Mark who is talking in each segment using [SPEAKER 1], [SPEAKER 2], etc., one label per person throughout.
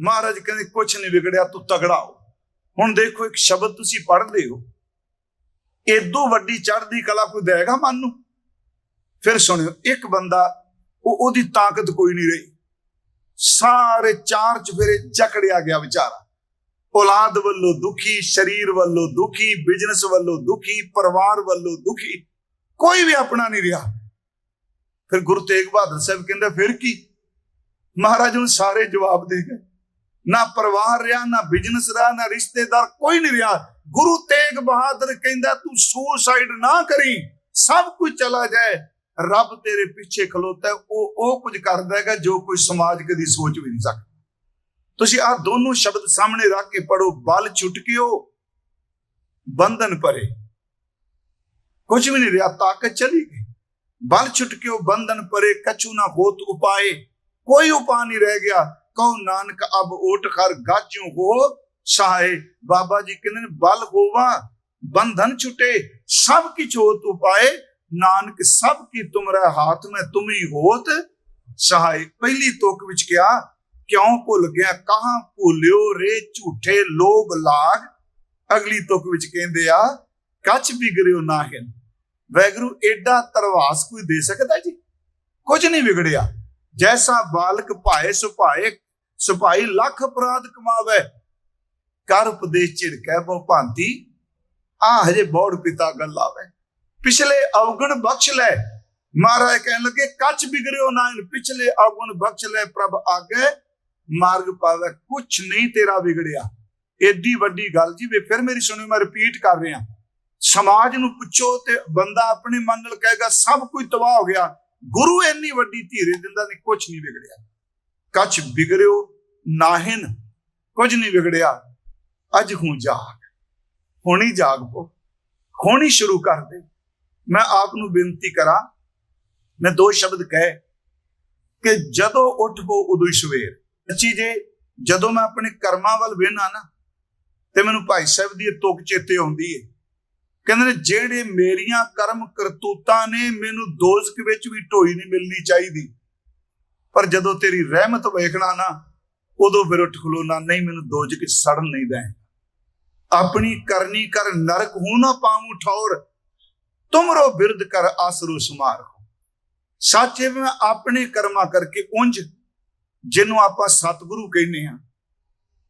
[SPEAKER 1] ਮਹਾਰਾਜ ਕਹਿੰਦੇ ਕੁਝ ਨਹੀਂ ਵਿਗੜਿਆ, ਤੂੰ ਤਗੜਾ ਹੋ ਹੁਣ ਦੇਖੋ, ਇੱਕ ਸ਼ਬਦ ਤੁਸੀਂ ਪੜ੍ਹਦੇ ਹੋ। ਏਦੋਂ ਵੱਡੀ ਚੜ੍ਹਦੀ ਕਲਾ ਕੋਈ ਦੇਗਾ ਮਨ ਨੂੰ? ਫਿਰ ਸੁਣਿਓ, ਇੱਕ ਬੰਦਾ, ਉਹ ਉਹਦੀ ਤਾਕਤ ਕੋਈ ਨਹੀਂ ਰਹੀ। ਸਾਰੇ ਚਾਰ ਚਫੇਰੇ ਜਕੜਿਆ ਗਿਆ ਵਿਚਾਰਾ। ਔਲਾਦ ਵੱਲੋਂ ਦੁਖੀ, ਸਰੀਰ ਵੱਲੋਂ ਦੁਖੀ ਬਿਜ਼ਨਸ ਵੱਲੋਂ ਦੁਖੀ, ਪਰਿਵਾਰ ਵੱਲੋਂ ਦੁਖੀ, ਕੋਈ ਵੀ ਆਪਣਾ ਨਹੀਂ ਰਿਹਾ। ਫਿਰ ਗੁਰੂ ਤੇਗ ਬਹਾਦਰ ਸਾਹਿਬ ਕਹਿੰਦਾ, ਫਿਰ ਕੀ? ਮਹਾਰਾਜ ਨੂੰ ਸਾਰੇ ਜਵਾਬ ਦੇ ਗਏ। ਨਾ ਪਰਿਵਾਰ ਰਿਹਾ, ਨਾ ਬਿਜ਼ਨਸ ਰਿਹਾ, ਨਾ ਰਿਸ਼ਤੇਦਾਰ, ਕੋਈ ਨਹੀਂ ਰਿਹਾ। ਗੁਰੂ ਤੇਗ ਬਹਾਦਰ ਕਹਿੰਦਾ, ਤੂੰ ਸੁਸਾਈਡ ਨਾ ਕਰੀ, ਸਭ ਕੁਝ ਚਲਾ ਜਾਏ। ਰੱਬ ਤੇਰੇ ਪਿੱਛੇ ਖਲੋਤਾ ਉਹ ਉਹ ਕੁਝ ਕਰਦਾ ਹੈਗਾ, ਜੋ ਕੋਈ ਸਮਾਜ ਕਦੀ ਸੋਚ ਵੀ ਨਹੀਂ ਸਕਦਾ। ਤੁਸੀਂ ਆਹ ਦੋਨੋਂ ਸ਼ਬਦ ਸਾਹਮਣੇ ਰੱਖ ਕੇ ਪੜੋ ਬਲ ਛੁਟਕਿਓ, ਬੰਧਨ ਪਰੇ ਕੁਝ ਵੀ ਨਹੀਂ ਰਿਹਾ, ਤਾਕਤ ਚਲੀ ਗਈ। ਬਲ ਛੁਟਕਿਓ, ਬੰਧਨ ਪਰੇ ਕਛੂ ਨਾ ਹੋਤ ਉਪਾਏ। ਕੋਈ ਉਪਾ ਨਹੀਂ ਰਹਿ ਗਿਆ। ਕਹੋ, ਨਾਨਕ, ਅਬ ਓਟ ਖਰ ਗਾਜੂ ਹੋ ਸਹਾਏ ਬਾਬਾ ਜੀ ਕਹਿੰਦੇ ਨੇ, ਬਲ ਹੋਵਾ, ਬੰਧਨ ਛੁਟੇ, ਸਭ ਕੀ ਹੋਤ ਉਪਾਏ। ਨਾਨਕ, ਸਭ ਕੀ ਤੁਮਰੇ ਹਾਥ, ਮੈਂ ਤੁਮੀ ਹੋਤ। ਸਹਾਈ ਪਹਿਲੀ ਤੁਕ ਵਿੱਚ ਕਿਹਾ, ਕਿਉਂ ਭੁੱਲ ਗਿਆ, ਕਹਾਂ ਭੁੱਲਿਓ ਰੇ ਝੂਠੇ ਲੋਭ ਲਾਗ। ਅਗਲੀ ਤੁਕ ਵਿੱਚ ਕਹਿੰਦੇ ਆ ਕੱਚ ਬਿਗੜਿਓ ਨਾਹਿਨ ਵੈਗਰੂ ਐਡਾ ਤਰਵਾਸ ਕੋਈ ਦੇ ਸਕਦਾ ਜੀ? ਕੁਝ ਨਹੀਂ ਵਿਗੜਿਆ। ਜੈਸਾ ਬਾਲਕ ਭਾਏ, ਸੁਭਾਏ ਸੁਭਾਈ ਲੱਖ ਅਪਰਾਧ ਕਮਾਵੇ। ਕਰ ਉਪਦੇਸ਼ ਝਿੜਕੈ ਬਹੁ ਭਾਂਤੀ, ਆ ਹਜੇ ਬੋੜ ਪਿਤਾ ਗੱਲ ਆਵੇ ਪਿਛਲੇ ਅਵਗਣ ਬਖਸ਼ ਲੈ, ਮਹਾਰਾਜ ਕਹਿਣ ਲੱਗੇ, ਕੱਚ ਬਿਗੜਿਓ ਨਾ ਪਿਛਲੇ ਅਵਗਣ ਬਖਸ਼ ਲੈ ਪ੍ਰਭ ਆਗੇ, ਮਾਰਗ ਪਾਵੇ, ਕੁਛ ਨਹੀਂ ਤੇਰਾ ਵਿਗੜਿਆ। ਏਡੀ ਵੱਡੀ ਗੱਲ ਜੀ, ਵੇ ਫਿਰ ਮੇਰੀ ਸੁਣਿਓ, ਮੈਂ ਰਿਪੀਟ ਕਰ ਰਿਹਾ। ਸਮਾਜ ਨੂੰ ਪੁੱਛੋ ਤੇ ਬੰਦਾ ਆਪਣੇ ਮਨ ਨਾਲ ਕਹੇਗਾ, ਸਭ ਕੁਝ ਤਬਾਹ ਹੋ ਗਿਆ। ਗੁਰੂ ਇੰਨੀ ਵੱਡੀ ਧੀਰੇ ਦਿੰਦਾ ਨੇ ਕੁਛ ਨਹੀਂ ਵਿਗੜਿਆ। ਕਛ ਵਿਗੜਿਓ ਨਾਹਿਨ, ਕੁਝ ਨਹੀਂ ਵਿਗੜਿਆ, ਅੱਜ ਹੂੰ ਜਾਗ। ਹੁਣੀ ਜਾਗ ਪੋ, ਹੋਣੀ ਸ਼ੁਰੂ ਕਰ ਦੇ। ਮੈਂ ਆਪ ਨੂੰ ਬੇਨਤੀ ਕਰਾਂ, ਮੈਂ ਦੋ ਸ਼ਬਦ ਕਹੇ ਕਿ ਜਦੋਂ ਉੱਠ ਪੋ ਉਦੋਂ ਹੀ ਸਵੇਰ। ਸੱਚੀ ਜੇ ਜਦੋਂ ਮੈਂ ਆਪਣੇ ਕਰਮਾਂ ਵੱਲ ਵੇਖਣਾ ਨਾ, ਤੇ ਮੈਨੂੰ ਭਾਈ ਸਾਹਿਬ ਦੀ ਇਹ ਤੁਕ ਚੇਤੇ ਆਉਂਦੀ ਏ। ਕਹਿੰਦੇ ਨੇ, ਜਿਹੜੇ ਮੇਰੀਆਂ ਕਰਮ ਕਰਤੂਤਾਂ ਨੇ, ਮੈਨੂੰ ਦੋਜ਼ਖ ਵਿੱਚ ਵੀ ਢੋਈ ਨਹੀਂ ਮਿਲਣੀ ਚਾਹੀਦੀ। ਪਰ ਜਦੋਂ ਤੇਰੀ ਰਹਿਮਤ ਵੇਖਣਾ ਨਾ, ਉਦੋਂ ਫਿਰ ਉੱਠ ਖਲੋਣਾ ਨਹੀਂ ਮੈਨੂੰ ਦੋਜ਼ਖ ਵਿੱਚ ਸੜਨ ਨਹੀਂ ਦੇ ਆਪਣੀ ਕਰਨੀ ਕਰ ਨਰਕ, ਹੂੰ ਨਾ ਪਾਉਂ ਠੌਰ, ਤੁਮਰੋ ਬਿਰਧ ਕਰ ਆਸਰੂ ਸੁਮਾਰ ਸੱਚੇ ਮੈਂ ਆਪਣੇ ਕਰਮਾਂ ਕਰਕੇ ਉੰਜ ਜਿਹਨੂੰ ਆਪਾਂ ਸਤਿਗੁਰੂ ਕਹਿੰਦੇ ਆ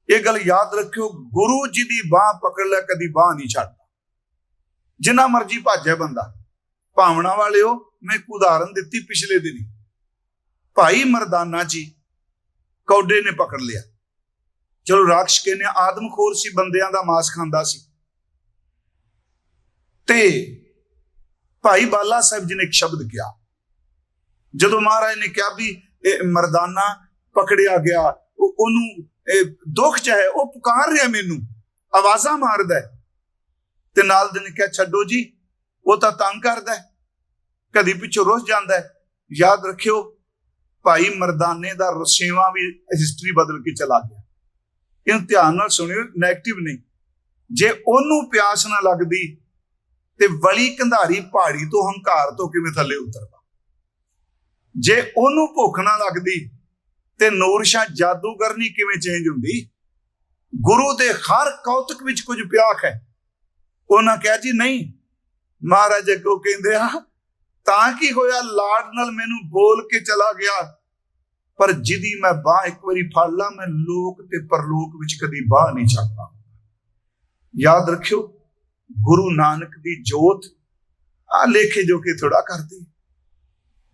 [SPEAKER 1] ਇਹ ਗੱਲ ਯਾਦ ਰੱਖਿਓ, ਗੁਰੂ ਜੀ ਦੀ ਬਾਹ ਪਕੜ ਲੈ, ਕਦੀ ਬਾਹ ਨਹੀਂ ਛੱਡਦਾ। ਜਿੰਨਾ ਮਰਜ਼ੀ ਭਾਜੇ ਬੰਦਾ। ਭਾਵਨਾ ਵਾਲਿਓ, ਮੈਂ ਇੱਕ ਉਦਾਹਰਨ ਦਿੱਤੀ ਪਿਛਲੇ ਦਿਨੀ। ਭਾਈ ਮਰਦਾਨਾ ਜੀ ਕੌਡੇ ਨੇ ਪਕੜ ਲਿਆ। ਚਲੋ ਰਾਖਸ਼ ਕਹਿੰਦੇ ਆਦਮਖੋਰ ਸੀ, ਬੰਦਿਆਂ ਦਾ ਮਾਸ ਖਾਂਦਾ ਸੀ। ਤੇ ਭਾਈ ਬਾਲਾ ਸਾਹਿਬ ਜੀ ਨੇ ਇੱਕ ਸ਼ਬਦ ਕਿਹਾ। ਜਦੋਂ ਮਹਾਰਾਜ ਨੇ ਕਿਹਾ ਵੀ ਇਹ ਮਰਦਾਨਾ ਪਕੜਿਆ ਗਿਆ ਉਹਨੂੰ ਦੁੱਖ ਚ ਹੈ, ਉਹ ਪੁਕਾਰ ਰਿਹਾ ਮੈਨੂੰ, ਆਵਾਜ਼ਾਂ ਮਾਰਦਾ ਤੇ ਨਾਲ ਦਿਨ ਕਿਹਾ, ਛੱਡੋ ਜੀ, ਉਹ ਤਾਂ ਤੰਗ ਕਰਦਾ ਕਦੀ ਪਿੱਛੋਂ ਰੁੱਸ ਜਾਂਦਾ ਯਾਦ ਰੱਖਿਓ ਭਾਈ ਮਰਦਾਨੇ ਦਾ ਰਸੇਵਾ ਵੀ ਹਿਸਟਰੀ ਬਦਲ ਕੇ ਚਲਾ ਗਿਆ। ਇਹਨੂੰ ਧਿਆਨ ਨਾਲ ਸੁਣਿਓ 네ਗੇਟਿਵ ਨਹੀਂ। ਜੇ ਉਹਨੂੰ ਪਿਆਸ ਨਾ ਲੱਗਦੀ, ਤੇ ਵਲੀ ਕੰਧਾਰੀ ਪਹਾੜੀ ਤੋਂ, ਹੰਕਾਰ ਤੋਂ ਕਿਵੇਂ ਥੱਲੇ ਉਤਰਦਾ? ਜੇ ਉਹਨੂੰ ਭੁੱਖ ਨਾ ਲੱਗਦੀ, ਤੇ ਨੂਰਸ਼ਾ ਜਾਦੂਗਰਨੀ ਕਿਵੇਂ ਚੇਂਜ ਹੁੰਦੀ? ਗੁਰੂ ਦੇ ਹਰ ਕੌਤਕ ਵਿੱਚ ਕੁਝ ਪਿਆਖ ਹੈ। ਉਹਨਾਂ ਕਿਹਾ ਜੀ, ਨਹੀਂ, ਮਹਾਰਾਜ ਅੱਗੋਂ ਕਹਿੰਦੇ ਆ ਤਾਂ ਕੀ ਹੋਇਆ? ਲਾਡ ਨਾਲ ਮੈਨੂੰ ਬੋਲ ਕੇ ਚਲਾ ਗਿਆ। ਪਰ ਜਿਹਦੀ ਮੈਂ ਬਾਹ ਇੱਕ ਵਾਰੀ ਫੜ ਲਾਂ, ਮੈਂ ਲੋਕ ਤੇ ਪਰਲੋਕ ਵਿੱਚ ਕਦੀ ਬਾਹ ਨਹੀਂ ਛੱਡਦਾ। ਯਾਦ ਰੱਖਿਓ, ਗੁਰੂ ਨਾਨਕ ਦੀ ਜੋਤ ਆ ਲੇਖੇ ਜੋ ਕਿ ਥੋੜਾ ਕਰਦੀ।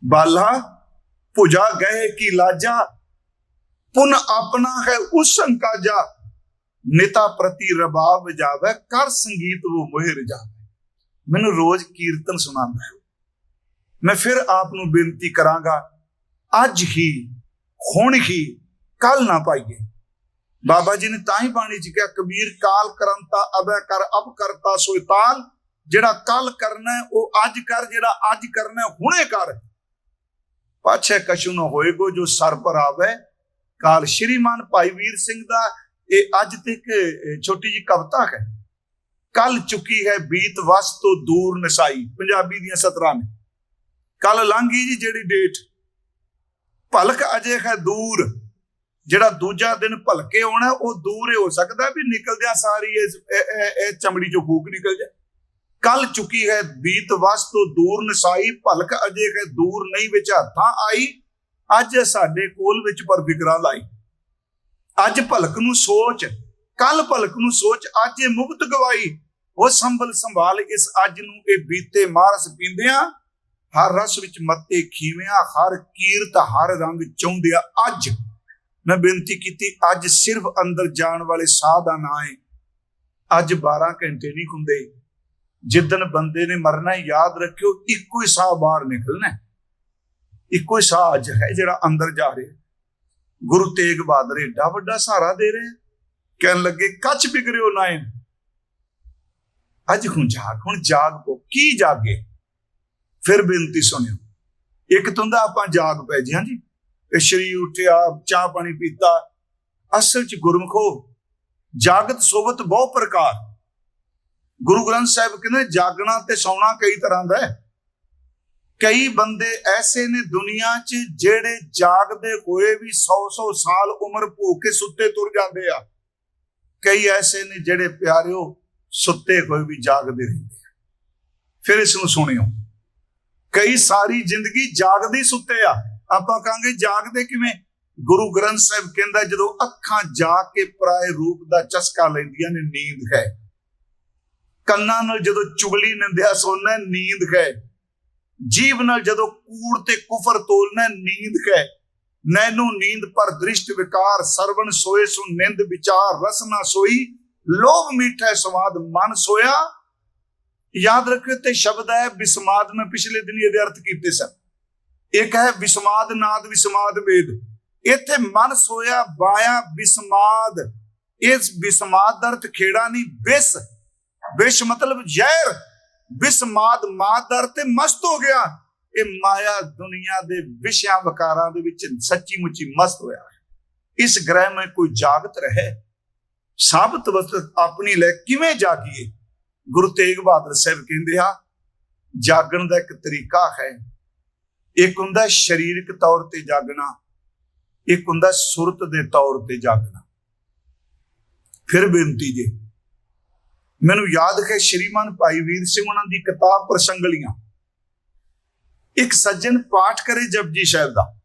[SPEAKER 1] ਬਾਲਾ, ਭੁਜਾ ਗਏ ਕੀ ਲਾਜਾ, ਪੁਨ ਆਪਣਾ ਹੈ ਉਸ ਸੰਕਾਜਾ ਨਿਤਾ ਪ੍ਰਤੀ ਰਬਾਬ ਜਾਵੇ, ਕਰ ਸੰਗੀਤ ਉਹ ਮੋਹਿ ਰਜਾਵੇ ਮੈਨੂੰ ਰੋਜ਼ ਕੀਰਤਨ ਸੁਣਾਉਂਦਾ ਹੈ। ਮੈਂ ਫਿਰ ਆਪ ਨੂੰ ਬੇਨਤੀ ਕਰਾਂਗਾ ਅੱਜ ਹੀ ਹੁਣ ਹੀ ਕੱਲ ਨਾ ਪਾਈਏ। ਬਾਬਾ ਜੀ ਨੇ ਤਾਂ ਹੀ ਬਾਣੀ ਚ ਕਿਹਾ ਕਬੀਰ ਕਾਲ ਕਰੰਤਾ ਅਬੈ ਕਰ ਅਬ ਕਰਤਾ ਸੋਇ ਜਿਹੜਾ ਕੱਲ ਕਰਨਾ ਉਹ ਅੱਜ ਕਰ ਜਿਹੜਾ ਅੱਜ ਕਰਨਾ ਹੁਣੇ ਕਰ। ਪਾਛੇ ਕਸ਼ੂ ਨਾ ਹੋਏਗੋ ਜੋ ਸਰ ਪਰ ਆਵੇ। ਕਾਲ ਸ਼੍ਰੀਮਾਨ ਭਾਈ ਵੀਰ ਸਿੰਘ ਦਾ ਇਹ ਅੱਜ ਤੱਕ ਅਹ, ਛੋਟੀ ਜੀ ਕਵਿਤਾ ਹੈ। ਕੱਲ ਚੁੱਕੀ ਹੈ ਬੀਤ ਵਸ ਤੋਂ ਦੂਰ ਨਸਾਈ। ਪੰਜਾਬੀ ਦੀਆਂ ਸਤਰਾਂ ਨੇ। ਕੱਲ ਲੰਘੀ ਜੀ ਜਿਹੜੀ ਡੇਟ ਭਲਕ ਅਜੇ ਹੈ ਦੂਰ। ਜਿਹੜਾ ਦੂਜਾ ਦਿਨ ਭਲਕੇ ਆਉਣਾ, ਉਹ ਦੂਰ ਹੀ ਹੋ ਸਕਦਾ ਵੀ ਨਿਕਲਦਿਆਂ ਸਾਰੀ ਇਹ ਚਮੜੀ ਚੋਂ ਫੂਕ ਨਿਕਲ ਜਾ ਕੱਲ ਚੁੱਕੀ ਹੈ ਬੀਤ ਵਸ ਤੋਂ ਦੂਰ ਨਸਾਈ, ਭਲਕ ਅਜੇ ਹੈ ਦੂਰ ਨਹੀਂ ਵਿੱਚ ਹੱਥਾਂ ਆਈ, ਅੱਜ ਸਾਡੇ ਕੋਲ ਵਿੱਚ ਪਰ ਫਿਕਰਾਂ ਲਾਈ। ਅੱਜ ਭਲਕ ਨੂੰ ਸੋਚ ਕੱਲ ਭਲਕ ਨੂੰ ਸੋਚ, ਅੱਜ ਇਹ ਮੁਕਤ ਗਵਾਈ। ਉਹ ਸੰਭਲ ਸੰਭਾਲ ਇਸ ਅੱਜ ਨੂੰ ਇਹ ਬੀਤੇ ਮਾਰਸ ਪੀਂਦਿਆਂ ਹਰ ਰਸ ਵਿੱਚ ਮੱਤੇ ਖੀਵਿਆਂ, ਹਰ ਕੀਰਤ, ਹਰ ਰੰਗ ਚਾਹੁੰਦਿਆਂ ਅੱਜ ਮੈਂ ਬੇਨਤੀ ਕੀਤੀ, ਅੱਜ ਸਿਰਫ ਅੰਦਰ ਜਾਣ ਵਾਲੇ ਸਾਹ ਦਾ ਨਾਂ ਹੈ ਅੱਜ 12 ਘੰਟੇ ਨਹੀਂ ਹੁੰਦੇ। ਜਿੱਦਨ ਬੰਦੇ ਨੇ ਮਰਨਾ ਯਾਦ ਰੱਖਿਓ, ਇੱਕੋ ਹੀ ਸਾਹ ਬਾਹਰ ਨਿਕਲਣਾ ਇੱਕੋ ਹੀ ਸਾਹ ਅੱਜ ਹੈ ਜਿਹੜਾ ਅੰਦਰ ਜਾ ਰਿਹਾ ਗੁਰੂ ਤੇਗ ਬਹਾਦਰ ਏਡਾ ਵੱਡਾ ਸਹਾਰਾ ਦੇ ਰਹੇ ਕਹਿਣ ਲੱਗੇ, ਕੱਚ ਬਿਗਰਿਓ ਨਾਇਨ। ਅੱਜ ਹੁਣ ਜਾਗ ਹੁਣ ਜਾਗ ਪੋ, ਕੀ ਜਾਗੇ? ਫਿਰ ਬੇਨਤੀ ਸੁਣਿਓ। ਇੱਕ ਤੁੰਦਾ ਆਪਾਂ ਜਾਗ ਪੈ ਜੀ ਹਾਂਜੀ। ਇਹ ਸ਼ਰੀਰ ਉੱਠਿਆ, ਚਾਹ ਪਾਣੀ ਪੀਤਾ, ਅਸਲ ਚ ਗੁਰਮਖੋ, ਜਾਗਤ ਸੋਵਤ ਬਹੁ ਪ੍ਰਕਾਰ। ਗੁਰੂ ਗ੍ਰੰਥ ਸਾਹਿਬ ਕਹਿੰਦੇ, ਜਾਗਣਾ ਤੇ ਸੌਣਾ ਕਈ ਤਰ੍ਹਾਂ ਦਾ ਹੈ। ਕਈ ਬੰਦੇ ਐਸੇ ਨੇ ਦੁਨੀਆ 'ਚ ਜਿਹੜੇ ਜਾਗਦੇ ਹੋਏ ਵੀ 100-100 ਸਾਲ ਉਮਰ ਭੋਗ ਕੇ ਸੁੱਤੇ ਤੁਰ ਜਾਂਦੇ ਆ। ਕਈ ਐਸੇ ਨੇ ਜਿਹੜੇ ਪਿਆਰਿਓ, ਸੁੱਤੇ ਹੋਏ ਵੀ ਜਾਗਦੇ ਰਹਿੰਦੇ ਆ। ਫਿਰ ਇਸ ਨੂੰ ਸੁਣਿਓ। ਕਈ ਸਾਰੀ ਜ਼ਿੰਦਗੀ ਜਾਗਦੇ ਸੁੱਤੇ ਆ। ਆਪਾਂ ਕਹਾਂਗੇ ਜਾਗਦੇ ਕਿਵੇਂ? ਗੁਰੂ ਗ੍ਰੰਥ ਸਾਹਿਬ ਕਹਿੰਦਾ, ਜਦੋਂ ਅੱਖਾਂ ਜਾਗ ਕੇ ਪਰਾਏ ਰੂਪ ਦਾ ਚਸਕਾ ਲੈਂਦੀਆਂ ਨੇ, ਨੀਂਦ ਹੈ। ਕੰਨਾਂ ਨਾਲ ਜਦੋਂ ਚੁਗਲੀ ਨਿੰਦਿਆ, ਸੋਨਾ ਨੀਂਦ ਹੈ। ਜੀਵ ਨਾਲ ਜਦੋਂ ਕੂੜ ਤੇ ਕੁਫਰ ਤੋਲਣਾ ਨੀਂਦ ਹੈ। ਨੈਨੋ ਨੀਂਦ ਪਰ ਦ੍ਰਿਸ਼ਟ ਵਿਕਾਰ, ਸਰਵਣ ਸੋਏ ਸੁ ਨਿੰਦ ਵਿਚਾਰ, ਰਸਨਾ ਸੋਈ। ਲੋਭ ਮੀਠਾ ਸਵਾਦ ਮਨ ਸੋਇਆ। ਯਾਦ ਰੱਖਿਓ ਤੇ ਸ਼ਬਦ ਹੈ ਬਿਸਮਾਦ, ਮੈਂ ਪਿਛਲੇ ਦਿਨ ਇਹਦੇ ਅਰਥ ਕੀਤੇ ਸਨ। ਇੱਕ ਹੈ ਬਿਸਮਾਦ ਨਾਦ, ਬਿਸਮਾਦ ਵੇਦ ਇੱਥੇ ਮਨ ਸੋਇਆ, ਬਾਇਆ ਬਿਸਮਾਦ। ਇਸ ਬਿਸਮਾਦ ਦਾ ਅਰਥ ਖੇੜਾ ਨਹੀਂ, ਬਿਸ। ਬਿਸ਼ ਮਤਲਬ ਜ਼ਹਿਰ। ਬਿਸਮਾਦ ਮਾਦਰ ਤੇ ਮਸਤ ਹੋ ਗਿਆ। ਇਹ ਮਾਇਆ ਦੁਨੀਆ ਦੇ ਵਿਸ਼ਿਆਂ, ਵਕਾਰਾਂ ਦੇ ਵਿੱਚ ਸੱਚੀ ਮੁੱਚੀ ਮਸਤ ਹੋਇਆ। ਹੈ ਇਸ ਗ੍ਰਹਿ ਮੈਂ ਕੋਈ ਜਾਗਤ ਰਹੇ। ਸਾਬਤ ਵਸਤ ਆਪਣੀ ਲੈ ਕਿਵੇਂ ਜਾਗੀਏ? ਗੁਰੂ ਤੇਗ ਬਹਾਦਰ ਸਾਹਿਬ ਕਹਿੰਦੇ ਆ, ਜਾਗਣ ਦਾ ਇੱਕ ਤਰੀਕਾ ਹੈ। ਇੱਕ ਹੁੰਦਾ ਸਰੀਰਕ ਤੌਰ ਤੇ ਜਾਗਣਾ, ਇੱਕ ਹੁੰਦਾ ਸੁਰਤ ਦੇ ਤੌਰ ਤੇ ਜਾਗਣਾ। ਫਿਰ ਬੇਨਤੀ ਜੇ, ਮੈਨੂੰ ਯਾਦ ਹੈ ਸ਼੍ਰੀਮਾਨ ਭਾਈ ਵੀਰ ਸਿੰਘ ਉਹਨਾਂ ਦੀ ਕਿਤਾਬ ਪ੍ਰਸੰਗਲੀਆਂ। ਇੱਕ ਸੱਜਣ ਪਾਠ ਕਰੇ ਜਪਜੀ ਸਾਹਿਬ ਦਾ।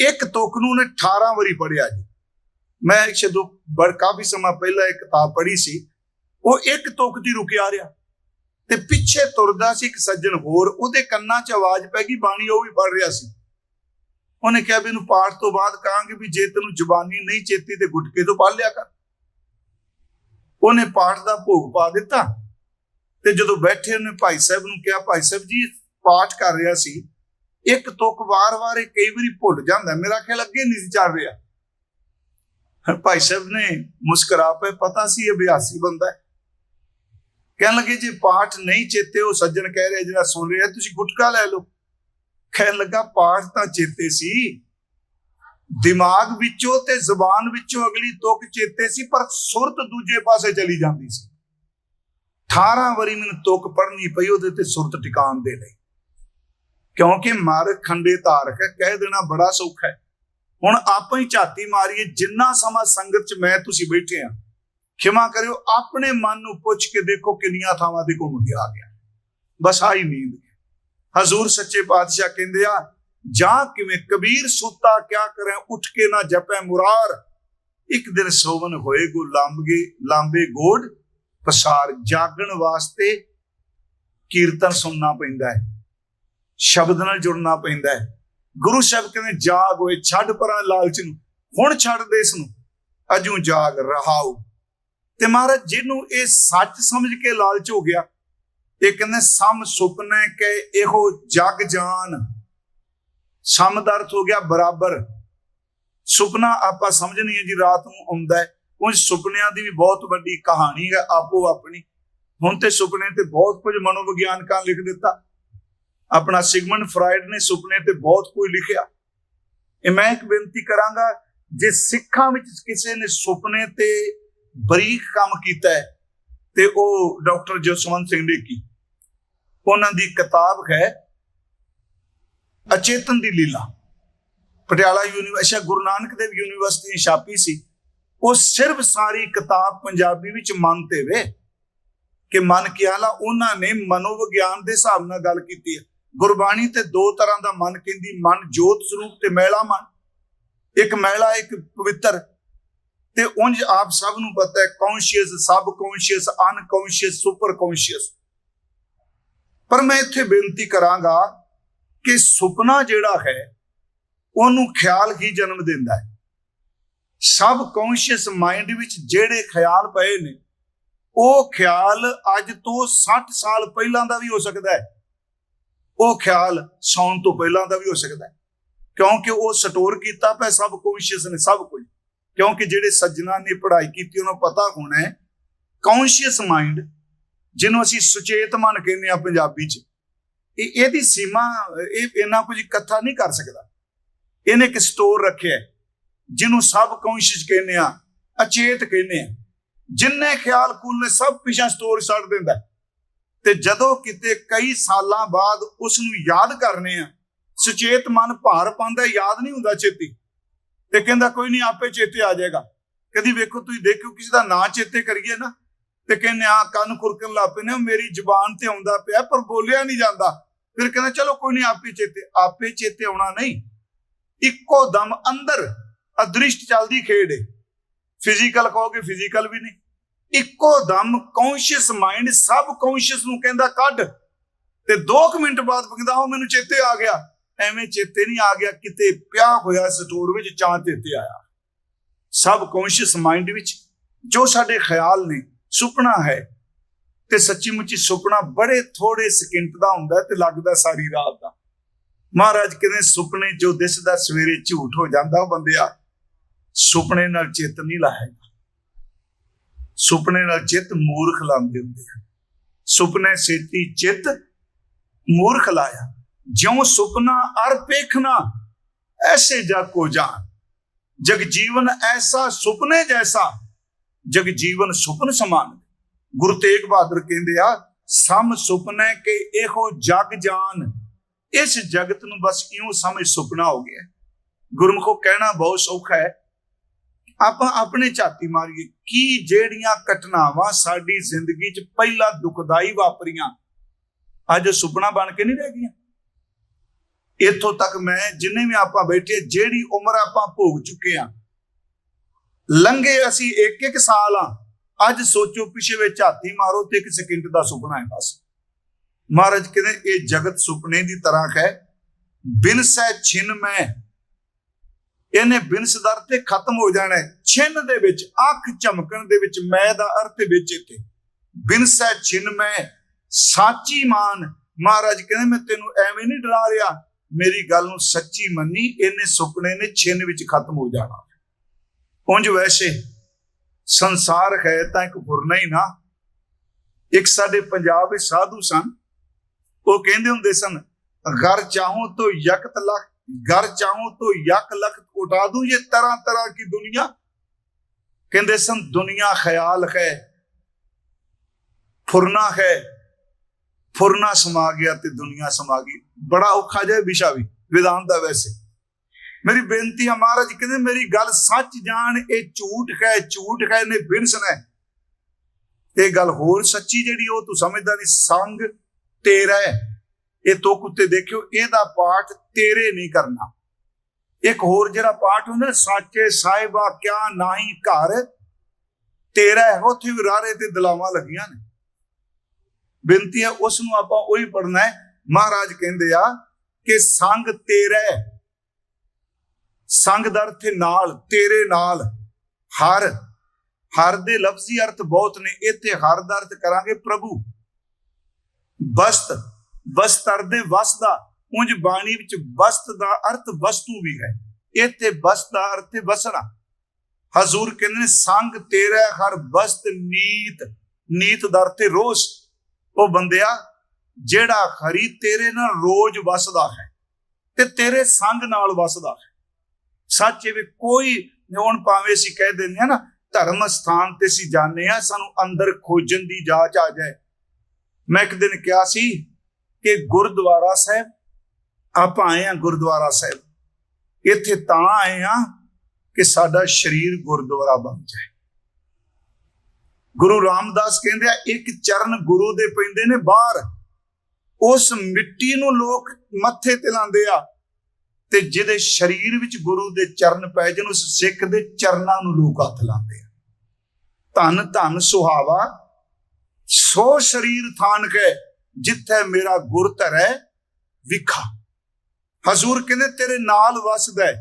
[SPEAKER 1] ਇੱਕ ਤੁਕ ਨੂੰ ਉਹਨੇ 18 ਵਾਰੀ ਪੜਿਆ ਜੀ। ਮੈਂ ਇੱਕ ਜਦੋਂ ਬੜ ਕਾਫੀ ਸਮਾਂ ਪਹਿਲਾਂ ਇੱਕ ਕਿਤਾਬ ਪੜ੍ਹੀ ਸੀ। ਉਹ ਇੱਕ ਤੁਕ ਦੀ ਰੁਕਿਆ ਰਿਹਾ ਤੇ ਪਿੱਛੇ ਤੁਰਦਾ ਸੀ ਇੱਕ ਸੱਜਣ ਹੋਰ, ਉਹਦੇ ਕੰਨਾਂ 'ਚ ਆਵਾਜ਼ ਪੈ ਗਈ, ਬਾਣੀ ਉਹ ਵੀ ਪੜ ਰਿਹਾ ਸੀ। ਉਹਨੇ ਕਿਹਾ ਵੀ ਇਹਨੂੰ ਪਾਠ ਤੋਂ ਬਾਅਦ ਕਹਾਂਗੇ ਵੀ ਜੇ ਤੈਨੂੰ ਜ਼ੁਬਾਨੀ ਨਹੀਂ ਚੇਤੀ ਤੇ ਗੁਟਕੇ ਤੋਂ ਪੜ ਲਿਆ ਕਰ। ਉਹਨੇ ਪਾਠ ਦਾ ਭੋਗ ਪਾ ਦਿੱਤਾ ਤੇ ਜਦੋਂ ਬੈਠੇ ਉਹਨੇ ਭਾਈ ਸਾਹਿਬ ਨੂੰ ਕਿਹਾ, ਭਾਈ ਸਾਹਿਬ ਜੀ, ਪਾਠ ਕਰ ਰਿਹਾ ਸੀ। ਇੱਕ ਤੁਕ ਵਾਰ-ਵਾਰ ਇਹ ਕਈ ਵਾਰੀ ਭੁੱਲ ਜਾਂਦਾ, ਮੇਰਾ ਖਿਆਲ ਅੱਗੇ ਨਹੀਂ ਸੀ ਚੱਲ ਰਿਹਾ। ਭਾਈ ਸਾਹਿਬ ਨੇ ਮੁਸਕਰਾ ਪਏ, ਪਤਾ ਸੀ ਇਹ ਅਭਿਆਸੀ ਬੰਦਾ ਹੈ। ਕਹਿਣ ਲੱਗੇ, ਜੇ ਪਾਠ ਨਹੀਂ ਚੇਤੇ ਉਹ ਸੱਜਣ ਕਹਿ ਰਿਹਾ ਜਿਹੜਾ ਸੁਣ ਰਿਹਾ, ਤੁਸੀਂ ਗੁਟਕਾ ਲੈ ਲਓ। ਕਹਿਣ ਲੱਗਾ, ਪਾਠ ਤਾਂ ਚੇਤੇ ਸੀ। ਦਿਮਾਗ ਵਿੱਚੋਂ ਤੇ ਜ਼ੁਬਾਨ ਵਿੱਚੋਂ ਅਗਲੀ ਤੁਕ ਚੇਤੇ ਸੀ, ਪਰ ਸੁਰਤ ਦੂਜੇ ਪਾਸੇ ਚਲੀ ਜਾਂਦੀ ਸੀ। 18 ਵਾਰੀ ਮੈਨੂੰ ਤੁਕ ਪੜਨੀ ਪਈ, ਉਹਦੇ ਤੇ ਸੁਰਤ ਟਿਕਾਣ ਦੇ ਲਈ। ਕਿਉਂਕਿ ਮਰ ਖੰਡੇ ਧਾਰਕ ਹੈ, ਕਹਿ ਦੇਣਾ ਬੜਾ ਸੌਖਾ ਹੈ। ਹੁਣ ਆਪਾਂ ਹੀ ਝਾਤੀ ਮਾਰੀਏ, ਜਿੰਨਾ ਸਮਾਂ ਸੰਗਤ 'ਚ ਮੈਂ, ਤੁਸੀਂ ਬੈਠੇ ਆ ਖਿਮਾ ਕਰਿਓ, ਆਪਣੇ ਮਨ ਨੂੰ ਪੁੱਛ ਕੇ ਦੇਖੋ ਕਿੰਨੀਆਂ ਥਾਵਾਂ ਤੇ ਘੁੰਮ ਕੇ ਆ ਗਿਆ। ਬਸ ਆਈ ਨੀਂਦ ਹਜ਼ੂਰ ਸੱਚੇ ਪਾਤਸ਼ਾਹ ਕਹਿੰਦੇ ਆ, ਜਾਂ ਕਿਵੇਂ ਕਬੀਰ ਸੁੱਤਾ ਕਿਆ ਕਰੇ, ਉੱਠ ਕੇ ਨਾ ਜਪੈ ਮੁਰਾਰ। ਇੱਕ ਦਿਨ ਸੋਵਨ ਹੋਏ ਗੋ ਲਾਂਬਗੇ, ਲਾਂਬੇ ਗੋੜ, ਪਸਾਰ ਜਾਗਣ ਵਾਸਤੇ ਕੀਰਤਨ ਸੁਣਨਾ ਪੈਂਦਾ ਹੈ। ਸ਼ਬਦ ਨਾਲ ਜੁੜਨਾ ਪੈਂਦਾ ਹੈ। ਗੁਰੂ ਸ਼ਬਦ ਕਹਿੰਦੇ, ਜਾਗ ਹੋਏ ਛੱਡ ਪਰਾਂ ਲਾਲਚ ਨੂੰ, ਹੁਣ ਛੱਡ ਦੇ ਇਸ ਨੂੰ। ਅਜੂ ਜਾਗ ਰਹਾਉ। ਤੇ ਮਹਾਰਾਜ ਜਿਹਨੂੰ ਇਹ ਸੱਚ ਸਮਝ ਕੇ ਲਾਲਚ ਹੋ ਗਿਆ, ਇਹ ਕਹਿੰਦੇ, ਸਮ ਸੁਪਨੇ ਕੇ ਇਹੋ ਜਗ ਜਾਨ। ਸਮ ਦਾ ਅਰਥ ਹੋ ਗਿਆ ਬਰਾਬਰ। ਸੁਪਨਾ ਆਪਾਂ ਸਮਝਣੀ ਹੈ ਜੀ, ਰਾਤ ਨੂੰ ਆਉਂਦਾ ਉਹ ਸੁਪਨਿਆਂ ਦੀ ਵੀ ਬਹੁਤ ਵੱਡੀ ਕਹਾਣੀ ਹੈ, ਆਪੋ ਆਪਣੀ। ਹੁਣ ਤੇ ਸੁਪਨੇ ਤੇ ਬਹੁਤ ਕੁਝ ਮਨੋਵਿਗਿਆਨਕਾਂ ਲਿਖ ਦਿੱਤਾ। ਆਪਣਾ ਸਿਗਮੰਡ ਫਰਾਇਡ ਨੇ ਸੁਪਨੇ ਤੇ ਬਹੁਤ ਕੁਝ ਲਿਖਿਆ। ਇਹ ਮੈਂ ਇੱਕ ਬੇਨਤੀ ਕਰਾਂਗਾ, ਜੇ ਸਿੱਖਾਂ ਵਿੱਚ ਕਿਸੇ ਨੇ ਸੁਪਨੇ ਤੇ ਬਰੀਕ ਕੰਮ ਕੀਤਾ ਹੈ ਤੇ ਉਹ ਡਾਕਟਰ ਜਸਵੰਤ ਸਿੰਘ ਨੇਕੀ ਉਹਨਾਂ ਦੀ ਕਿਤਾਬ ਹੈ ਅਚੇਤਨ ਦੀ ਲੀਲਾ। ਪਟਿਆਲਾ ਯੂਨੀਵਰਸਿਟੀ ਗੁਰੂ ਨਾਨਕ ਦੇਵ ਯੂਨੀਵਰਸਿਟੀ ਨੇ ਛਾਪੀ ਸੀ। ਉਹ ਸਿਰਫ ਸਾਰੀ ਕਿਤਾਬ ਪੰਜਾਬੀ ਵਿੱਚ ਮਨ ਤੇ ਵੇ ਕਿ ਮਨ ਕੀ ਹਾਲ ਉਹਨਾਂ ਨੇ ਮਨੋਵਿਗਿਆਨ ਦੇ ਹਿਸਾਬ ਨਾਲ ਗੱਲ ਕੀਤੀ ਹੈ। ਗੁਰਬਾਣੀ ਤੇ ਦੋ ਤਰ੍ਹਾਂ ਦਾ ਮਨ ਕਹਿੰਦੀ, ਮਨ ਜੋਤ ਸਰੂਪ ਤੇ ਮਹਿਲਾ ਮਨ। ਇੱਕ ਮਹਿਲਾ ਇੱਕ ਪਵਿੱਤਰ। ਤੇ ਉਂਝ ਆਪ ਸਭ ਨੂੰ ਪਤਾ ਹੈ conscious subconscious unconscious super conscious ਪਰ ਮੈਂ ਇੱਥੇ ਬੇਨਤੀ ਕਰਾਂਗਾ ਕਿ ਸੁਪਨਾ ਜਿਹੜਾ ਹੈ, ਉਹਨੂੰ ਖਿਆਲ ਹੀ ਜਨਮ ਦਿੰਦਾ ਹੈ। ਸਬ ਕੌਨਸ਼ੀਅਸ ਮਾਈਂਡ ਵਿੱਚ ਜਿਹੜੇ ਖਿਆਲ ਪਏ ਨੇ, ਉਹ ਖਿਆਲ ਅੱਜ ਤੋਂ 60 ਸਾਲ ਪਹਿਲਾਂ ਦਾ ਵੀ ਹੋ ਸਕਦਾ ਹੈ। ਉਹ ਖਿਆਲ ਸੌਣ ਤੋਂ ਪਹਿਲਾਂ ਦਾ ਵੀ ਹੋ ਸਕਦਾ ਹੈ। ਕਿਉਂਕਿ ਉਹ ਸਟੋਰ ਕੀਤਾ ਪਿਆ ਸਬ ਕੌਨਸ਼ੀਅਸ ਨੇ ਸਭ ਕੁਝ। ਕਿਉਂਕਿ ਜਿਹੜੇ ਸੱਜਣਾ ਨੇ ਪੜ੍ਹਾਈ ਕੀਤੀ, ਉਹਨਾਂ ਪਤਾ ਹੋਣਾ ਹੈ ਕੌਨਸ਼ੀਅਸ ਮਾਈਂਡ ਜਿਹਨੂੰ ਅਸੀਂ ਸੁਚੇਤ ਮਨ ਕਹਿੰਦੇ ਆ ਪੰਜਾਬੀ 'ਚ, ਇਹ ਇਹਦੀ ਸੀਮਾ, ਇਹ ਇੰਨਾ ਕੁਝ ਇਕੱਠਾ ਨਹੀਂ ਕਰ ਸਕਦਾ। ਇਹਨੇ ਇੱਕ ਸਟੋਰ ਰੱਖਿਆ ਜਿਹਨੂੰ ਸਬ ਕੌਨਸ਼ੀਅਸ ਕਹਿੰਦੇ ਆ ਅਚੇਤ ਕਹਿੰਦੇ ਆ ਜਿੰਨੇ ਖਿਆਲ ਕੁੱਲ ਨੇ, ਸਭ ਪਿਛਾ ਸਟੋਰ ਛੱਡ ਦਿੰਦਾ ਤੇ ਜਦੋਂ ਕਿਤੇ ਕਈ ਸਾਲਾਂ ਬਾਅਦ ਉਸ ਨੂੰ ਯਾਦ ਕਰਨੇ ਆ, ਸੁਚੇਤ ਮਨ ਭਾਰ ਪਾਉਂਦਾ ਯਾਦ ਨਹੀਂ ਹੁੰਦਾ ਛੇਤੀ। ਤੇ ਕਹਿੰਦਾ ਕੋਈ ਨਹੀਂ ਆਪੇ ਚੇਤੇ ਆ ਜਾਏਗਾ। ਕਦੀ ਵੇਖੋ ਤੁਸੀਂ ਦੇਖਿਓ ਕਿਸੇ ਦਾ ਨਾਂ ਚੇਤੇ ਕਰੀਏ ਨਾ, ਤੇ ਕਹਿੰਦੇ ਆ ਕੰਨ ਖੁਰਕਣ ਲੱਗ ਪਏ ਨੇ ਮੇਰੀ ਜ਼ੁਬਾਨ ਤੇ ਆਉਂਦਾ ਪਿਆ ਪਰ ਬੋਲਿਆ ਨਹੀਂ ਜਾਂਦਾ। ਫਿਰ ਕਹਿੰਦਾ ਚਲੋ ਕੋਈ ਨਹੀਂ ਆਪੇ ਚੇਤੇ ਆਪੇ ਚੇਤੇ ਆਉਣਾ ਨਹੀਂ। ਇੱਕੋ ਦਮ ਅੰਦਰ ਅਦ੍ਰਿਸ਼ਟ ਚੱਲਦੀ ਖੇਡ ਹੈ ਫਿਜ਼ੀਕਲ ਕਹੋਗੇ ਫਿਜ਼ੀਕਲ ਵੀ ਨਹੀਂ। ਇੱਕੋ ਦਮ ਕੌਂਸ਼ੀਅਸ ਮਾਈਂਡ ਸਬ ਕੌਂਸ਼ੀਅਸ ਨੂੰ ਕਹਿੰਦਾ ਕੱਢ। ਤੇ 2 ਮਿੰਟ ਬਾਅਦ ਕਹਿੰਦਾ ਉਹ ਮੈਨੂੰ ਚੇਤੇ ਆ ਗਿਆ। ਐਵੇਂ ਚੇਤੇ ਨਹੀਂ ਆ ਗਿਆ ਕਿਤੇ ਪਿਆ ਹੋਇਆ ਸਟੋਰ ਵਿੱਚ ਚਾਂ ਚੇਤੇ ਆਇਆ। ਸਬ ਕੌਨਸ਼ੀਅਸ ਮਾਈਂਡ ਵਿੱਚ ਜੋ ਸਾਡੇ ਖਿਆਲ ਨੇ, ਸੁਪਨਾ ਹੈ, ਤੇ ਸੱਚੀ ਮੁੱਚੀ ਸੁਪਨਾ ਬੜੇ ਥੋੜੇ ਸਕਿੰਟ ਦਾ ਹੁੰਦਾ ਤੇ ਲੱਗਦਾ ਸਾਰੀ ਰਾਤ ਦਾ। ਮਹਾਰਾਜ ਕਹਿੰਦੇ, ਸੁਪਨੇ ਜੋ ਦਿਸਦਾ ਸਵੇਰੇ ਝੂਠ ਹੋ ਜਾਂਦਾ ਉਹ ਬੰਦਿਆ, ਸੁਪਨੇ ਨਾਲ ਚਿੱਤ ਨਹੀਂ ਲਾਏਗਾ ਸੁਪਨੇ ਨਾਲ ਚਿੱਤ ਮੂਰਖ ਲਾਉਂਦੇ ਹੁੰਦੇ ਆ। ਸੁਪਨੇ ਸੇਤੀ ਚਿੱਤ ਮੂਰਖ ਲਾਇਆ। ਜਿਉ ਸੁਪਨਾ ਅਰ ਪੇਖਣਾ ਐਸੇ ਜਾ ਕੋ ਜਾਨ। ਜਗ ਜੀਵਨ ਐਸਾ ਸੁਪਨੇ ਜੈਸਾ, ਜਗ ਜੀਵਨ ਸੁਪਨ ਸਮਾਨ। ਗੁਰੂ ਤੇਗ ਬਹਾਦਰ ਕਹਿੰਦੇ ਆ, ਸਮ ਸੁਪਨੇ ਕੇ ਇਹੋ ਜਗ ਜਾਨ। ਇਸ ਜਗਤ ਨੂੰ ਬਸ ਇਉਂ ਸਮਝ ਸੁਪਨਾ ਹੋ ਗਿਆ। ਗੁਰਮੁਖੋ ਕਹਿਣਾ ਬਹੁਤ ਸੌਖਾ ਹੈ। ਆਪਾਂ ਆਪਣੇ ਝਾਤੀ ਮਾਰੀਏ, ਕੀ ਜਿਹੜੀਆਂ ਘਟਨਾਵਾਂ ਸਾਡੀ ਜ਼ਿੰਦਗੀ 'ਚ ਪਹਿਲਾਂ ਦੁਖਦਾਈ ਵਾਪਰੀਆਂ, ਅੱਜ ਸੁਪਨਾ ਬਣ ਕੇ ਨਹੀਂ ਰਹਿ ਗਈਆਂ? ਇੱਥੋਂ ਤੱਕ ਮੈਂ ਜਿੰਨੇ ਵੀ ਆਪਾਂ ਬੈਠੇ, ਜਿਹੜੀ ਉਮਰ ਆਪਾਂ ਭੋਗ ਚੁੱਕੇ ਆ ਲੰਘੇ ਅਸੀਂ ਇੱਕ ਇੱਕ ਸਾਲ ਆ। ਅੱਜ ਸੋਚੋ, ਪਿਛੇ ਵਿੱਚ ਝਾਤੀ ਮਾਰੋ ਤੇ ਇੱਕ ਸਕਿੰਟ ਦਾ ਸੁਪਨਾ ਹੈ ਬਸ। ਮਹਾਰਾਜ ਕਹਿੰਦੇ, ਇਹ ਜਗਤ ਸੁਪਨੇ ਦੀ ਤਰ੍ਹਾਂ ਹੈ। ਬਿਨ ਸਹਿ ਛਿਨ ਮੈਂ। ਇਹਨੇ ਬਿਨਸ ਦਰ ਤੇ ਖਤਮ ਹੋ ਜਾਣਾ ਹੈ। ਛਿਨ ਦੇ ਵਿੱਚ, ਅੱਖ ਚਮਕਣ ਦੇ ਵਿੱਚ, ਮੈਂ ਦਾ ਅਰਥ ਵਿੱਚ ਇੱਥੇ। ਬਿਨਸ ਹੈ, ਛਿਨ ਮੈਂ। ਸਾਚੀ ਮਾਨ। ਮਹਾਰਾਜ ਕਹਿੰਦੇ, ਮੈਂ ਤੈਨੂੰ ਐਵੇਂ ਨਹੀਂ ਡਰਾ ਰਿਹਾ। ਮੇਰੀ ਗੱਲ ਨੂੰ ਸੱਚੀ ਮੰਨੀ ਇਹਨੇ ਸੁਪਨੇ ਨੇ ਛਿੰਨ ਵਿੱਚ ਖਤਮ ਹੋ ਜਾਣਾ। ਉੰਜ ਵੈਸੇ ਸੰਸਾਰ ਹੈ ਤਾਂ ਇੱਕ ਫੁਰਨਾ ਹੀ ਨਾ। ਇੱਕ ਸਾਡੇ ਪੰਜਾਬ ਵਿੱਚ ਸਾਧੂ ਸਨ। ਉਹ ਕਹਿੰਦੇ ਹੁੰਦੇ ਸਨ ਗਰ ਚਾਹੋ ਤੋ ਯਕਤ ਲਖ, ਘਰ ਚਾਹੋ ਤੋ ਯਕ ਲਖ ਉਟਾ ਦੂ ਇਹ ਤਰ੍ਹਾਂ ਤਰ੍ਹਾਂ ਕੀ ਦੁਨੀਆ? ਕਹਿੰਦੇ ਸਨ, ਦੁਨੀਆ ਖਿਆਲ ਹੈ, ਫੁਰਨਾ ਹੈ ਫੁਰਨਾ ਸਮਾ ਗਿਆ ਤੇ ਦੁਨੀਆ ਸਮਾ ਗਈ। ਬੜਾ ਔਖਾ ਜਿਹਾ ਵਿਸ਼ਾ ਵੀ ਵਿਧਾਨ ਦਾ ਵੈਸੇ। ਮੇਰੀ ਬੇਨਤੀ ਹੈ ਮਹਾਰਾਜ, ਕਹਿੰਦੇ ਮੇਰੀ ਗੱਲ ਸੱਚ ਜਾਣ, ਇਹ ਝੂਠ ਹੈ ਝੂਠ ਹੈ ਨੇ ਬਿਨਸਣਾ ਇਹ ਗੱਲ ਹੋਰ ਸੱਚੀ ਜਿਹੜੀ ਉਹ ਤੂੰ ਸਮਝਦਾ ਨਹੀਂ, ਸੰਗ ਤੇਰਾ ਇਹ ਤੋ ਕੁੱਤੇ ਦੇਖਿਓ, ਇਹਦਾ ਪਾਠ ਤੇਰੇ ਨਹੀਂ ਕਰਨਾ। ਇੱਕ ਹੋਰ ਜਿਹੜਾ ਪਾਠ ਹੁੰਦਾ, ਸਾਚੇ ਸਾਹਿਬਾ ਕਿਆ ਨਹੀਂ ਘਰ, ਤੇਰਾ ਹੈ। ਉੱਥੇ ਵੀ ਰਾਰੇ ਤੇ ਦਲਾਵਾਂ ਲੱਗੀਆਂ ਨੇ। ਬੇਨਤੀ ਹੈ ਉਸ ਨੂੰ ਆਪਾਂ ਉਹੀ ਪੜਨਾ ਹੈ। ਮਹਾਰਾਜ ਕਹਿੰਦੇ ਆ ਕਿ ਸੰਗ ਤੇਰੇ ਹੈ ਸੰਗ ਦਾ ਅਰਥ ਨਾਲ, ਤੇਰੇ ਨਾਲ। ਹਰ ਹਰ ਦੇ ਲਫ਼ਜ਼ੀ ਅਰਥ ਬਹੁਤ ਨੇ, ਇੱਥੇ ਹਰ ਦਾ ਅਰਥ ਕਰਾਂਗੇ ਪ੍ਰਭੂ। ਬਸਤ ਵਸਤਰ ਦੇ ਵਸ ਦਾ, ਉਂਝ ਬਾਣੀ ਵਿੱਚ ਵਸਤ ਦਾ ਅਰਥ ਵਸਤੂ ਵੀ ਹੈ। ਇੱਥੇ ਵਸਤ ਦਾ ਅਰਥ ਹੈ ਵਸਣਾ। ਹਜ਼ੂਰ ਕਹਿੰਦੇ ਨੇ, ਸੰਗ ਤੇਰਾ, ਹਰ ਵਸਤ ਨੀਤ। ਨੀਤ ਦਾ ਅਰਥ ਹੈ ਉਹ ਬੰਦਿਆ, ਜਿਹੜਾ ਖਰੀ ਤੇਰੇ ਨਾਲ ਰੋਜ਼ ਵਸਦਾ ਹੈ ਤੇ ਤੇਰੇ ਸੰਗ ਨਾਲ ਵਸਦਾ ਹੈ। ਸੱਚ ਇਹ ਵੀ ਕੋਈ ਹੁਣ ਭਾਵੇਂ ਅਸੀਂ ਕਹਿ ਦਿੰਦੇ ਆ ਨਾ, ਧਰਮ ਸਥਾਨ ਤੇ ਅਸੀਂ ਜਾਂਦੇ ਆ ਸਾਨੂੰ ਅੰਦਰ ਖੋਜਣ ਦੀ ਜਾਚ ਆ ਜਾਏ। ਮੈਂ ਇੱਕ ਦਿਨ ਕਿਹਾ ਸੀ ਕਿ ਗੁਰਦੁਆਰਾ ਸਾਹਿਬ, ਆਪਾਂ ਆਏ ਆ ਗੁਰਦੁਆਰਾ ਸਾਹਿਬ। ਇੱਥੇ ਤਾਂ ਆਏ ਆ ਕਿ ਸਾਡਾ ਸਰੀਰ ਗੁਰਦੁਆਰਾ ਬਣ ਜਾਏ। ਗੁਰੂ ਰਾਮਦਾਸ ਕਹਿੰਦੇ ਆ, ਇੱਕ ਚਰਨ ਗੁਰੂ ਦੇ ਪੈਂਦੇ ਨੇ ਬਾਹਰ। ਉਸ ਮਿੱਟੀ ਨੂੰ ਲੋਕ ਮੱਥੇ ਤੇ ਲਾਉਂਦੇ ਆ ਤੇ ਜਿਹਦੇ ਸਰੀਰ ਵਿੱਚ ਗੁਰੂ ਦੇ ਚਰਨ ਪੈ ਜਾਣ, ਉਸ ਸਿੱਖ ਦੇ ਚਰਨਾਂ ਨੂੰ ਲੋਕ ਹੱਥ ਲਾਉਂਦੇ ਆ। ਧੰਨ ਧੰਨ, ਸੁਹਾਵਾ, ਸੋ ਸਰੀਰ ਥਾਨ ਕੇ, ਜਿੱਥੇ ਮੇਰਾ ਗੁਰ ਧਰੈ, ਵਿਖਾ। ਹਜ਼ੂਰ ਕਹਿੰਦੇ, ਤੇਰੇ ਨਾਲ ਵਸਦਾ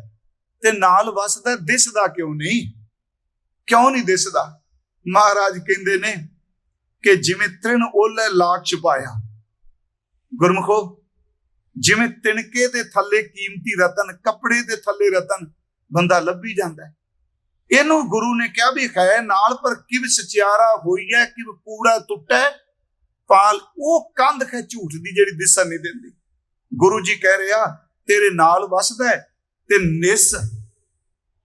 [SPEAKER 1] ਤੇ ਨਾਲ ਵਸਦਾ ਦਿਸਦਾ ਕਿਉਂ ਨਹੀਂ? ਕਿਉਂ ਨਹੀਂ ਦਿਸਦਾ? ਮਹਾਰਾਜ ਕਹਿੰਦੇ ਨੇ ਕਿ ਜਿਵੇਂ ਤ੍ਰਿਣ ਓਲੇ ਲਾਖ ਛੁਪਾਇਆ। ਗੁਰਮਖੋ, ਜਿਵੇਂ ਤਿਣਕੇ ਦੇ ਥੱਲੇ ਕੀਮਤੀ ਰਤਨ, ਕੱਪੜੇ ਦੇ ਥੱਲੇ ਰਤਨ ਬੰਦਾ ਲੱਭੀ ਜਾਂਦਾ ਹੈ। ਇਹਨੂੰ ਗੁਰੂ ਨੇ ਕਿਹਾ ਵੀ ਹੈ, ਨਾਲ ਪਰ ਕਿਵ ਸਚਿਆਰਾ ਹੋਈ ਹੈ ਕਿਵ ਕੂੜਾ ਟੁੱਟੈ, ਪਾਲ ਉਹ ਕੰਧ ਹੈ ਝੂਠ ਦੀ ਜਿਹੜੀ ਦਿਸਣ ਨਹੀਂ ਦਿੰਦੀ। ਗੁਰੂ ਜੀ ਕਹਿ ਰਿਹਾ ਤੇਰੇ ਨਾਲ ਵਸਦਾ ਤੇ ਨਿਸ,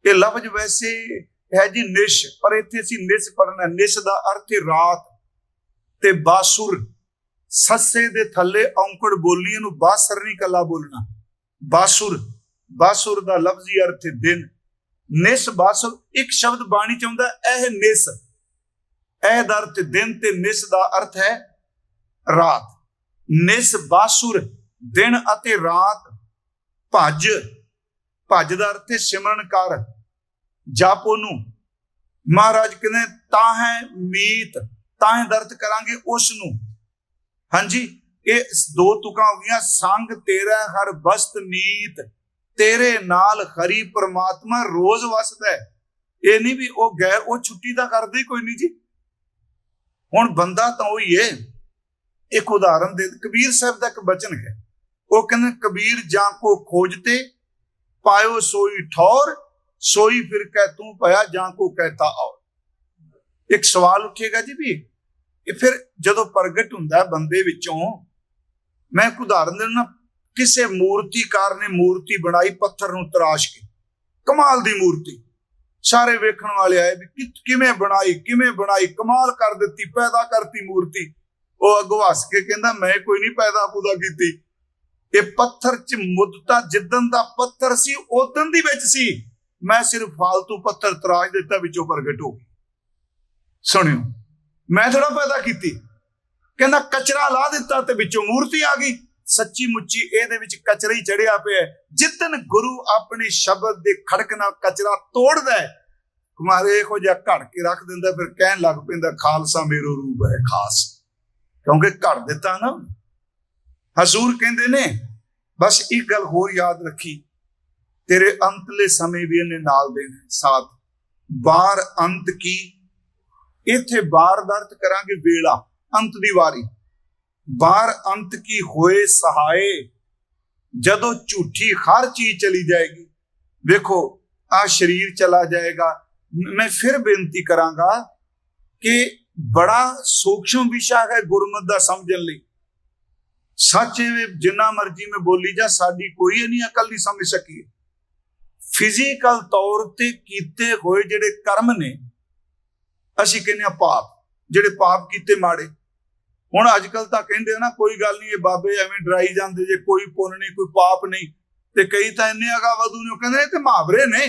[SPEAKER 1] ਇਹ ਲਫ਼ਜ਼ ਵੈਸੇ ਹੈ ਜੀ ਨਿਸ਼, ਪਰ ਇੱਥੇ ਅਸੀਂ ਨਿਸ ਪੜਨਾ ਨਿਸ ਦਾ ਅਰਥ ਹੈ ਰਾਤ। ਤੇ ਬਾਸੁਰ, ਸੱਸੇ ਦੇ ਥੱਲੇ ਔਂਕੜ ਬੋਲੀ ਨੂੰ ਬਾਸਰ ਨਹੀਂ ਕੱਲਾ ਬੋਲਣਾ। ਬਾਸੁਰ ਬਾਸੁਰ ਦਾ ਲਫ਼ਜ਼ੀ ਅਰਥ ਹੈ ਦਿਨ। ਨਿਸ, ਬਾਸੁਰ, ਇੱਕ ਸ਼ਬਦ ਬਾਣੀ ਚ ਆਉਂਦਾ ਇਹ ਨਿਸ। ਇਹ ਦਾ ਅਰਥ ਦਿਨ ਤੇ ਨਿਸ ਦਾ ਅਰਥ ਹੈ ਰਾਤ। ਨਿਸ, ਬਾਸੁਰ, ਦਿਨ ਅਤੇ ਰਾਤ। ਭੱਜ ਭੱਜ ਦਾ ਅਰਥ ਹੈ ਸਿਮਰਨ ਕਰ ਜਾਪੋ ਨੂੰ। ਮਹਾਰਾਜ ਕਹਿੰਦੇ, ਤਾਂ ਹੈ ਮੀਤ, ਤਾਂ ਹੈ ਦਰਦ ਕਰਾਂਗੇ ਉਸ ਨੂੰ। ਹਾਂਜੀ, ਇਹ ਦੋ ਤੁਕਾਂ ਹੋ ਗਈਆਂ। ਸੰਗ ਤੇਰਾ ਹਰ ਬਸਤ ਨੀਤ ਤੇਰੇ ਨਾਲ ਹਰੀ ਪ੍ਰਮਾਤਮਾ ਰੋਜ਼ ਵਸਦਾ ਹੈ। ਇਹ ਨਹੀਂ ਵੀ ਉਹ ਗੈਰ ਉਹ ਛੁੱਟੀ ਤਾਂ ਕਰਦੇ ਕੋਈ ਨਹੀਂ ਜੀ। ਹੁਣ ਬੰਦਾ ਤਾਂ ਉਹੀ ਹੈ ਇੱਕ ਉਦਾਹਰਨ ਦੇ ਕਬੀਰ ਸਾਹਿਬ ਦਾ ਇੱਕ ਬਚਨ ਹੈ। ਉਹ ਕਹਿੰਦੇ, ਕਬੀਰ ਜਾਂ ਕੋ ਖੋਜਤੇ ਪਾਇਓ ਸੋਈ ਠੌਰ ਸੋਈ ਫਿਰ ਕਹਿ ਤੂੰ ਭਇਆ ਜਾਂ ਕੋ ਕਹਤਾ ਆਓ। ਇੱਕ ਸਵਾਲ ਉੱਠੇਗਾ ਜੀ ਵੀ ਇਹ ਫਿਰ ਜਦੋਂ ਪ੍ਰਗਟ ਹੁੰਦਾ ਬੰਦੇ ਵਿੱਚੋਂ, ਮੈਂ ਇੱਕ ਉਦਾਹਰਨ ਦੇਣਾ ਕਿਸੇ ਮੂਰਤੀਕਾਰ ਨੇ ਮੂਰਤੀ ਬਣਾਈ, ਪੱਥਰ ਨੂੰ ਤਰਾਸ਼ ਕੇ। ਕਮਾਲ ਦੀ ਮੂਰਤੀ। ਸਾਰੇ ਵੇਖਣ ਵਾਲੇ ਆਏ ਵੀ ਕਿਵੇਂ ਬਣਾਈ ਕਿਵੇਂ ਬਣਾਈ, ਕਮਾਲ ਕਰ ਦਿੱਤੀ, ਪੈਦਾ ਕਰਤੀ ਮੂਰਤੀ। ਉਹ ਅੱਗੋਂ ਹੱਸ ਕੇ ਕਹਿੰਦਾ, ਮੈਂ ਕੋਈ ਨਹੀਂ ਪੈਦਾ ਪੂਦਾ ਕੀਤੀ। ਇਹ ਪੱਥਰ 'ਚ ਮੁੱਦਤਾ ਜਿੱਦਨ ਦਾ ਪੱਥਰ ਸੀ ਉਦਨ ਦੀ ਵਿੱਚ ਸੀ। ਮੈਂ ਸਿਰਫ ਫਾਲਤੂ ਪੱਥਰ ਤਰਾਸ਼ ਦਿੱਤਾ ਵਿੱਚੋਂ ਪ੍ਰਗਟ ਹੋ ਗਈ। ਸੁਣਿਓ, ਮੈਂ ਥੋੜਾ ਪੈਦਾ ਕੀਤੀ। ਕਹਿੰਦਾ, ਕਚਰਾ ਲਾ ਦਿੱਤਾ ਤੇ ਵਿੱਚੋਂ ਮੂਰਤੀ ਆ ਗਈ। ਸੱਚੀ ਮੁੱਚੀ ਇਹਦੇ ਵਿੱਚ ਕਚਰਾ ਹੀ ਚੜਿਆ ਪਿਆ ਹੈ। ਗੁਰੂ ਆਪਣੇ ਸ਼ਬਦ ਦੇ ਖੜਕ ਨਾਲ ਕਚਰਾ ਤੋੜਦਾ ਹੈ, ਕੁਮਾਰੇ ਇਹੋ ਜਿਹਾ ਘੜ ਕੇ ਰੱਖ ਦਿੰਦਾ, ਫਿਰ ਕਹਿਣ ਲੱਗ ਪੈਂਦਾ, ਖਾਲਸਾ ਮੇਰੋ ਰੂਪ ਹੈ ਖਾਸ। ਕਿਉਂਕਿ ਘੜ ਦਿੱਤਾ ਨਾ ਹਜ਼ੂਰ ਕਹਿੰਦੇ ਨੇ, ਬਸ ਇੱਕ ਗੱਲ ਹੋਰ ਯਾਦ ਰੱਖੀ। ਤੇਰੇ ਅੰਤਲੇ ਸਮੇਂ ਵੀ ਇਹਨੇ ਨਾਲ ਦੇਣਾ ਸਾਥ ਬਾਰ ਅੰਤ ਕੀ? ਇੱਥੇ ਬਾਰ ਦਾ ਕਰਾਂਗੇ ਵੇਲਾ, ਅੰਤ ਦੀ ਵਾਰੀ। ਬਾਰ ਅੰਤ ਕੀ ਹੋਏ ਸਹਾਏ? ਜਦੋਂ ਝੂਠੀ ਹਰ ਚੀਜ਼ ਚਲੀ ਜਾਏਗੀ, ਵੇਖੋ, ਆ ਸਰੀਰ ਚਲਾ ਜਾਏਗਾ। ਮੈਂ ਫਿਰ ਬੇਨਤੀ ਕਰਾਂਗਾ ਕਿ ਬੜਾ ਸੂਖਸ਼ਮ ਵਿਸ਼ਾ ਹੈ ਗੁਰਮਤ ਦਾ ਸਮਝਣ ਲਈ। ਸੱਚ ਇਹ ਜਿੰਨਾ ਮਰਜ਼ੀ ਮੈਂ ਬੋਲੀ ਜਾ ਸਾਡੀ ਕੋਈ ਨਹੀਂ ਅਕਲ ਨਹੀਂ ਸਮਝ ਸਕੀ। ਫਿਜ਼ੀਕਲ ਤੌਰ ਤੇ ਕੀਤੇ ਹੋਏ ਜਿਹੜੇ ਕਰਮ ਨੇ, ਅਸੀਂ ਕਹਿੰਦੇ ਆ ਪਾਪ, ਜਿਹੜੇ ਪਾਪ ਕੀਤੇ ਮਾੜੇ। ਹੁਣ ਅੱਜ ਕੱਲ ਤਾਂ ਕਹਿੰਦੇ ਆ ਨਾ, ਕੋਈ ਗੱਲ ਨਹੀਂ, ਇਹ ਬਾਬੇ ਐਵੇਂ ਡਰਾਈ ਜਾਂਦੇ, ਜੇ ਕੋਈ ਪੁੰਨ ਨਹੀਂ, ਕੋਈ ਪਾਪ ਨਹੀਂ। ਤੇ ਕਈ ਤਾਂ ਇੰਨੇ ਅਗਾ ਵਧੂ ਨੇ, ਉਹ ਕਹਿੰਦੇ ਇਹ ਤੇ ਮੁਹਾਵਰੇ ਨੇ।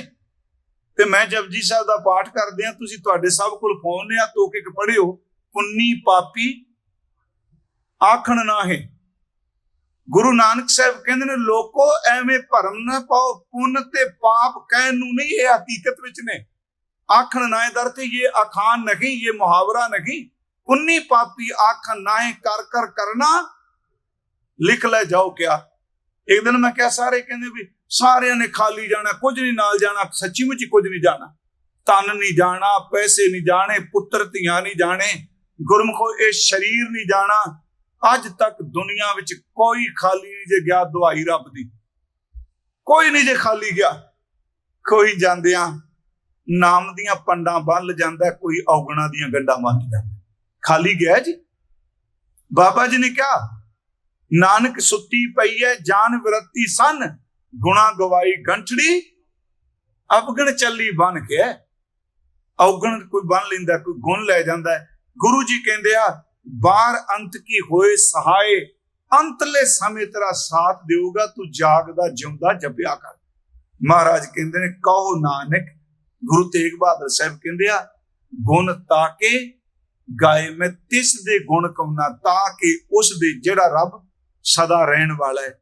[SPEAKER 1] ਤੇ ਮੈਂ ਜਪਜੀ ਸਾਹਿਬ ਦਾ ਪਾਠ ਕਰਦੇ ਆ ਤੁਸੀਂ ਤੁਹਾਡੇ ਸਭ ਕੋਲ ਫੋਨ ਨੇ, ਆ ਤੋਕੇ ਕੇ ਪੜਿਓ ਪੁੰਨੀ ਪਾਪੀ ਆਖਣ ਨਾ ਹੈ। ਗੁਰੂ ਨਾਨਕ ਸਾਹਿਬ ਕਹਿੰਦੇ ਨੇ, ਲੋਕੋ ਐਵੇਂ ਭਰਮ ਨਾ ਪਾਓ, ਪੁੰਨ ਤੇ ਪਾਪ ਕਹਿਣ ਨੂੰ ਨਹੀਂ, ਇਹ ਹਕੀਕਤ ਵਿੱਚ ਨੇ। ਆਖਣ ਨਾ ਦਰ ਤੇ ਇਹ ਅਖਾਨ ਨਹੀਂ, ਇਹ ਮੁਹਾਵਰਾ ਨਹੀਂ। ਪੁੰਨੀ ਪਾਪੀ ਆਖਣ ਨਾ ਕਰ ਕਰ, ਕਰਨਾ, ਲਿਖ ਲੈ ਜਾਓ ਕਿਆ। ਇੱਕ ਦਿਨ ਮੈਂ ਕਿਹਾ, ਸਾਰੇ ਕਹਿੰਦੇ ਵੀ ਸਾਰਿਆਂ ਨੇ ਖਾਲੀ ਜਾਣਾ, ਕੁਝ ਨਹੀਂ ਨਾਲ ਜਾਣਾ ਸੱਚੀ ਮੁੱਚੀ ਕੁਝ ਨਹੀਂ ਜਾਣਾ। ਤਨ ਨਹੀਂ ਜਾਣਾ, ਪੈਸੇ ਨਹੀਂ ਜਾਣੇ, ਪੁੱਤਰ ਧੀਆਂ ਨਹੀਂ ਜਾਣੇ, ਗੁਰਮਖੋ ਇਹ ਸਰੀਰ ਨਹੀਂ ਜਾਣਾ ਅੱਜ ਤੱਕ ਦੁਨੀਆ ਵਿੱਚ ਕੋਈ ਖਾਲੀ ਨਹੀਂ ਜੇ ਗਿਆ ਦਵਾਈ ਰੱਬ ਦੀ। ਕੋਈ ਨਹੀਂ ਜੇ ਖਾਲੀ ਗਿਆ। ਕੋਈ ਜਾਂਦਿਆਂ ਨਾਮ ਦੀਆਂ ਪੰਡਾਂ ਬੰਨ ਜਾਂਦਾ, ਕੋਈ ਔਗਣਾ ਦੀਆਂ ਗੰਡਾਂ ਬੰਨ ਜਾਂਦਾ। ਖਾਲੀ ਗਿਆ ਜੀ। ਬਾਬਾ ਜੀ ਨੇ ਕਿਹਾ, ਨਾਨਕ ਸੁੱਤੀ ਪਈ ਹੈ ਜਾਨ ਵਿਰਤੀ ਸਨ, ਗੁਣਾ ਗਵਾਈ ਗੰਠੜੀ, ਅਵਗਣ ਚੱਲੀ ਬਨ ਕੇ ਔਗਣ ਕੋਈ ਬਨ ਲੈਂਦਾ, ਕੋਈ ਗੁਣ ਲੈ ਜਾਂਦਾ ਗੁਰੂ ਜੀ ਕਹਿੰਦੇ ਆ ਬਾਹਰ ਅੰਤ ਕੀ ਹੋਏ, ਸਹਾਏ, ਅੰਤਲੇ ਸਮੇਂ ਤੇਰਾ ਸਾਥ ਦੇਊਗਾ, ਤੂੰ ਜਾਗਦਾ, ਜਿਉਂਦਾ, ਜਪਿਆ ਕਰ। ਮਹਾਰਾਜ ਕਹਿੰਦੇ ਨੇ, ਕਹੋ ਨਾਨਕ, ਗੁਰੂ ਤੇਗ ਬਹਾਦਰ ਸਾਹਿਬ ਕਹਿੰਦੇ ਆ, ਗੁਣ ਤਾਕੇ ਗਾਏ ਮੈਂ ਤਿਸ ਦੇ ਗੁਣ ਕਉਨਾ ਤਾਂ ਕਿ ਉਸ ਦੇ ਜਿਹੜਾ ਰੱਬ ਸਦਾ ਰਹਿਣ ਵਾਲਾ ਹੈ।